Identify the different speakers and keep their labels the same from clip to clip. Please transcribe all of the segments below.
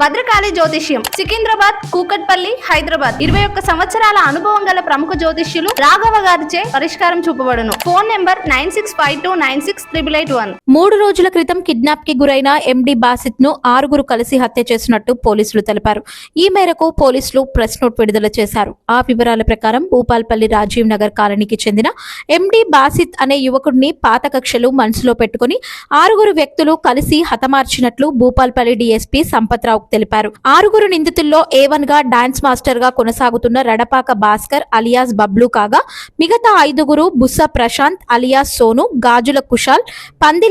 Speaker 1: భద్రకాళి జ్యోతిష్యం సికింద్రాబాద్ కూకట్పల్లి హైదరాబాద్. ఇరవై ఒక్క సంవత్సరాల అనుభవం గల ప్రముఖ జ్యోతిష్యులు రాఘవ గారిచే పరిష్కారం చూపబడును. Phone number nine six five two nine six triple eight one.
Speaker 2: మూడు రోజుల క్రితం కిడ్నాప్కి గురైన ఎండి బాసిత్ను ఆరుగురు కలిసి హత్య చేసినట్టు పోలీసులు తెలిపారు. ఈ మేరకు పోలీసులు ప్రెస్ నోట్ విడుదల చేశారు. ఆ వివరాల ప్రకారం భూపాల్పల్లి రాజీవ్ నగర్ కాలనీకి చెందిన ఎండి బాసిత్ అనే యువకుడిని పాత కక్షలు మనసులో పెట్టుకుని ఆరుగురు వ్యక్తులు కలిసి హతమార్చినట్లు భూపాల్పల్లి డీఎస్పీ సంపత్రావుకు తెలిపారు. ఆరుగురు నిందితుల్లో ఏ వన్గా డాన్స్ మాస్టర్గా కొనసాగుతున్న రడపాక భాస్కర్ అలియాస్ బబ్లు కాగా మిగతా ఐదుగురు బుస్స ప్రశాంత్ అలియాస్ సోను గాజుల కుషాల్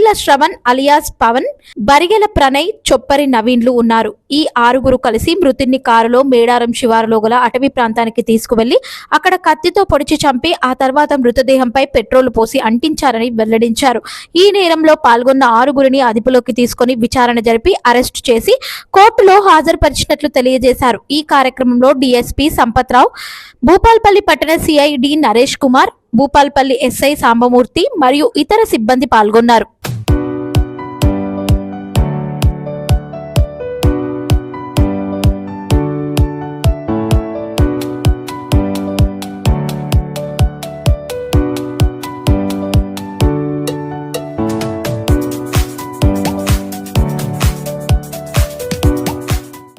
Speaker 2: బరిగెల శ్రవణ్ అలియాస్ పవన్ బరిగెల ప్రణయ్ చొప్పరి నవీన్లు ఉన్నారు. ఈ ఆరుగురు కలిసి మృతుడిని కారులో మేడారం శివారులో గల అటవీ ప్రాంతానికి తీసుకువెళ్ళి అక్కడ కత్తితో పొడిచి చంపి ఆ తర్వాత మృతదేహంపై పెట్రోల్ పోసి అంటించారని వెల్లడించారు. ఈ నేరంలో పాల్గొన్న ఆరుగురిని అదుపులోకి తీసుకొని విచారణ జరిపి అరెస్టు చేసి కోర్టులో హాజరుపరిచినట్లు తెలియజేశారు. ఈ కార్యక్రమంలో డీఎస్పీ సంపత్రావు భూపాల్పల్లి పట్టణ CI D Naresh Kumar Bhupalpally SI Sambamurthy మరియు ఇతర సిబ్బంది పాల్గొన్నారు.